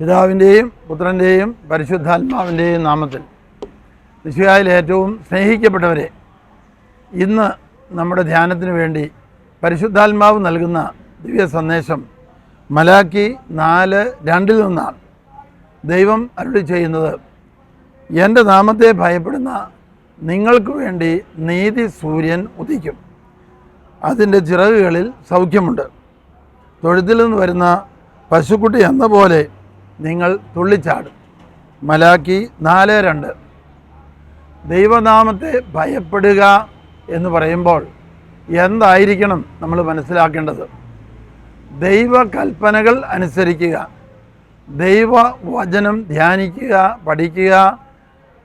പിതാവിന്റെയും പുത്രന്റെയും പരിശുദ്ധാത്മാവിന്റെയും നാമത്തിൽ വിശ്വയായിൽ ഏറ്റവും സ്നേഹിക്കപ്പെട്ടവരെ ഇന്ന് നമ്മുടെ ധ്യാനത്തിന് വേണ്ടി പരിശുദ്ധാത്മാവ് നൽകുന്ന ദിവ്യ സന്ദേശം മലാക്കി നാല് രണ്ടിൽ നിന്നാണ്. ദൈവം അരുളി ചെയ്യുന്നത് എന്റെ നാമത്തെ ഭയപ്പെടുന്ന നിങ്ങൾക്ക് വേണ്ടി നീതി സൂര്യൻ ഉദിക്കും. അതിന്റെ ചിറകുകളിൽ സൗഖ്യമുണ്ട്. തൊഴുത്തിൽ നിന്ന് വരുന്ന പശുക്കുട്ടി എന്ന പോലെ നിങ്ങൾ തുള്ളിച്ചാടും. മലാക്കി നാല് രണ്ട്. ദൈവനാമത്തെ ഭയപ്പെടുക എന്ന് പറയുമ്പോൾ എന്തായിരിക്കണം നമ്മൾ മനസ്സിലാക്കേണ്ടത്? ദൈവകൽപ്പനകൾ അനുസരിക്കുക. ദൈവവചനം ധ്യാനിക്കുക പഠിക്കുക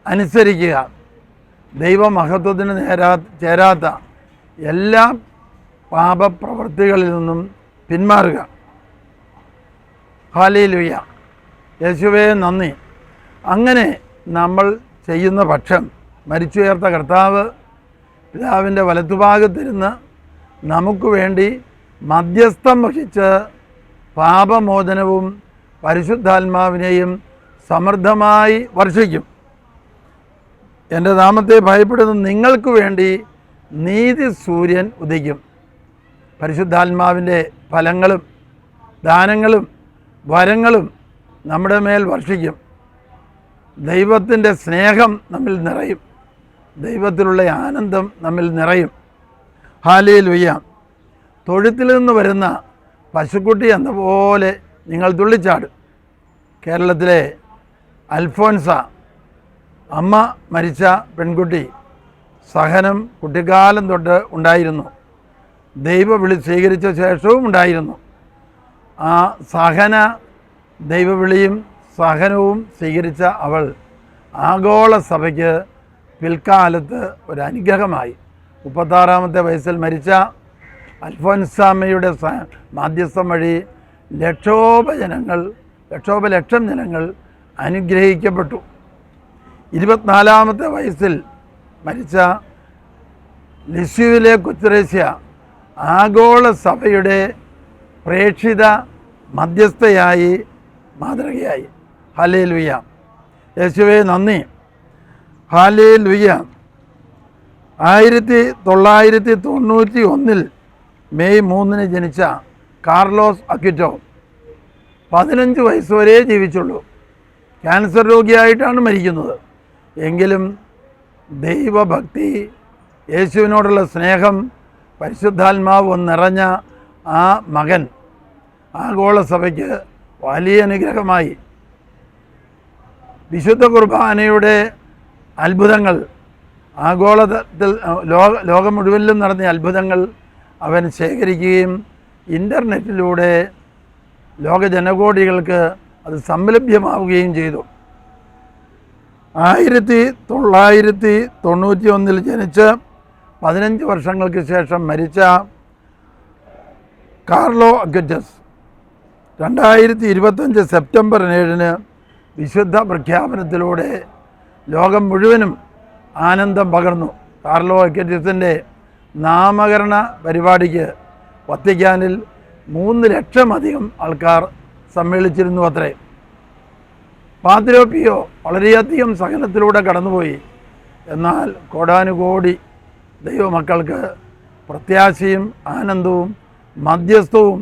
അനുസരിക്കുക. ദൈവമഹത്വത്തിന് നേരാ ചേരാത്ത എല്ലാ പാപപ്രവൃത്തികളിൽ നിന്നും പിന്മാറുക. ഹാലേലുയ്യ യേശുവേ നന്ദി. അങ്ങനെ നമ്മൾ ചെയ്യുന്ന പക്ഷം മരിച്ചുയർത്ത കർത്താവ് പിതാവിന്റെ വലത്തുഭാഗത്തിരുന്ന് നമുക്ക് വേണ്ടി മധ്യസ്ഥം വഹിച്ച് പാപമോചനവും പരിശുദ്ധാത്മാവിനെയും സമൃദ്ധമായി വർഷിക്കും. എന്റെ നാമത്തെ ഭയപ്പെടുന്ന നിങ്ങൾക്ക് വേണ്ടി നീതി സൂര്യൻ ഉദിക്കും. പരിശുദ്ധാത്മാവിന്റെ ഫലങ്ങളും ദാനങ്ങളും വരങ്ങളും നമ്മുടെ മേൽ വർഷിക്കും. ദൈവത്തിന്റെ സ്നേഹം നമ്മിൽ നിറയും. ദൈവത്തിലുള്ള ആനന്ദം നമ്മിൽ നിറയും. ഹാലയിൽ വയ്യാം തൊഴുത്തിൽ നിന്ന് വരുന്ന പശുക്കുട്ടി എന്ന പോലെ നിങ്ങൾ തുള്ളിച്ചാടും. കേരളത്തിലെ അൽഫോൻസ അമ്മ മരിച്ച പെൺകുട്ടി സഹനം കുട്ടിക്കാലം തൊട്ട് ഉണ്ടായിരുന്നു. ദൈവ വിളി സ്വീകരിച്ച ശേഷവും ഉണ്ടായിരുന്നു. ആ സഹന ദൈവവിളിയും സഹനവും സ്വീകരിച്ച അവൾ ആഗോള സഭയ്ക്ക് പിൽക്കാലത്ത് ഒരു അനുഗ്രഹമായി. മുപ്പത്താറാമത്തെ വയസ്സിൽ മരിച്ച അൽഫോൻസാമയുടെ മാധ്യസ്ഥം വഴി ലക്ഷോപജനങ്ങൾ ലക്ഷോപലക്ഷം ജനങ്ങൾ അനുഗ്രഹിക്കപ്പെട്ടു. ഇരുപത്തിനാലാമത്തെ വയസ്സിൽ മരിച്ച ലിസ്യുവിലെ കൊച്ചുറേസ്യ ആഗോള സഭയുടെ പ്രേക്ഷിത മധ്യസ്ഥയായി മാതൃകയായി. ഹാലേ ലുയ്യ യേശുവെ നന്ദി. ഹാലേ ലുയ്യ ആയിരത്തി തൊള്ളായിരത്തി തൊണ്ണൂറ്റി ഒന്നിൽ മെയ് മൂന്നിന് ജനിച്ച കാർലോസ് അക്യുറ്റോ പതിനഞ്ച് വയസ്സ് വരെ ജീവിച്ചുള്ളൂ. ക്യാൻസർ രോഗിയായിട്ടാണ് മരിക്കുന്നത്. എങ്കിലും ദൈവഭക്തി യേശുവിനോടുള്ള സ്നേഹം പരിശുദ്ധാത്മാവ് നിറഞ്ഞ ആ മകൻ ആഗോള സഭയ്ക്ക് വലിയ അനുഗ്രഹമായി. വിശുദ്ധ കുർബാനയുടെ അത്ഭുതങ്ങൾ ആഗോളതത്തിൽ ലോക ലോകം മുഴുവനിലും നടന്ന അത്ഭുതങ്ങൾ അവൻ ശേഖരിക്കുകയും ഇന്റർനെറ്റിലൂടെ ലോക ജനകോടികൾക്ക് അത് സംലഭ്യമാവുകയും ചെയ്തു. ആയിരത്തി തൊള്ളായിരത്തി തൊണ്ണൂറ്റി ഒന്നിൽ ജനിച്ച് പതിനഞ്ച് വർഷങ്ങൾക്ക് ശേഷം മരിച്ച കാർലോ അഗറ്റസ് രണ്ടായിരത്തി ഇരുപത്തഞ്ച് സെപ്റ്റംബർ ഏഴിന് വിശുദ്ധ പ്രഖ്യാപനത്തിലൂടെ ലോകം മുഴുവനും ആനന്ദം പകർന്നു. കാർലോ അക്കറ്റിസിന്റെ നാമകരണ പരിപാടിക്ക് വത്തിക്കാനിൽ മൂന്ന് ലക്ഷമധികം ആൾക്കാർ സമ്മേളിച്ചിരുന്നു അത്രേ. പാതിരോപ്പിയോ വളരെയധികം സഹനത്തിലൂടെ കടന്നുപോയി. എന്നാൽ കോടാനുകോടി ദൈവമക്കൾക്ക് പ്രത്യാശയും ആനന്ദവും മധ്യസ്ഥവും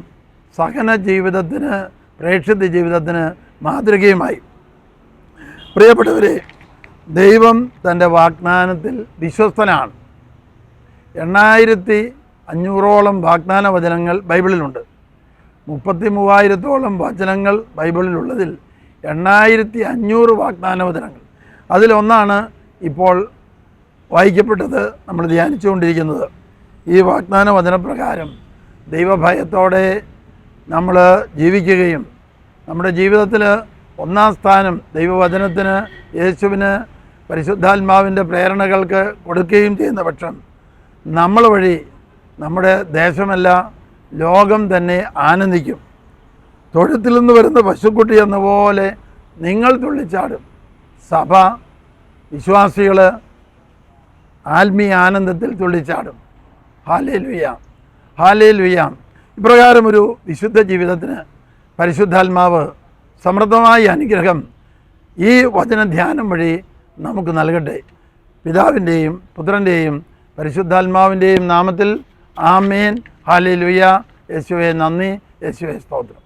സഹന ജീവിതത്തിന് പ്രേക്ഷിത ജീവിതത്തിന് മാതൃകയുമായി. പ്രിയപ്പെട്ടവരെ ദൈവം തന്റെ വാഗ്ദാനത്തിൽ വിശ്വസ്തനാണ്. എണ്ണായിരത്തി അഞ്ഞൂറോളം വാഗ്ദാന വചനങ്ങൾ ബൈബിളിലുണ്ട്. മുപ്പത്തി മൂവായിരത്തോളം വചനങ്ങൾ ബൈബിളിലുള്ളതിൽ എണ്ണായിരത്തി അഞ്ഞൂറ് വാഗ്ദാന വചനങ്ങൾ. അതിലൊന്നാണ് ഇപ്പോൾ വായിക്കപ്പെട്ടത് നമ്മൾ ധ്യാനിച്ചുകൊണ്ടിരിക്കുന്നത്. ഈ വാഗ്ദാന വചനപ്രകാരം ദൈവഭയത്തോടെ നമ്മൾ ജീവിക്കുകയും നമ്മുടെ ജീവിതത്തിൽ ഒന്നാം സ്ഥാനം ദൈവവചനത്തിന് യേശുവിന് പരിശുദ്ധാത്മാവിന്റെ പ്രേരണകൾക്ക് കൊടുക്കുകയും ചെയ്യുന്ന പക്ഷം നമ്മൾ വഴി നമ്മുടെ ദേശമല്ല ലോകം തന്നെ ആനന്ദിക്കും. തൊഴുത്തിൽ നിന്ന് വരുന്ന പശുക്കുട്ടി എന്ന പോലെ നിങ്ങൾ തുള്ളിച്ചാടും. സഭ വിശ്വാസികൾ ആത്മീയ ആനന്ദത്തിൽ തുള്ളിച്ചാടും. ഹാലേ വിയാം ഹാലേ ലുയ്യാം ഇപ്രകാരം ഒരു വിശുദ്ധ ജീവിതത്തിന് പരിശുദ്ധാത്മാവ് സമൃദ്ധമായ അനുഗ്രഹം ഈ വചനധ്യാനം വഴി നമുക്ക് നൽകട്ടെ. പിതാവിന്റെയും പുത്രന്റെയും പരിശുദ്ധാത്മാവിന്റെയും നാമത്തിൽ ആമേൻ. ഹാലി ലുയ യേശുവെ നന്ദി. യേശുവെ സ്തോത്രം.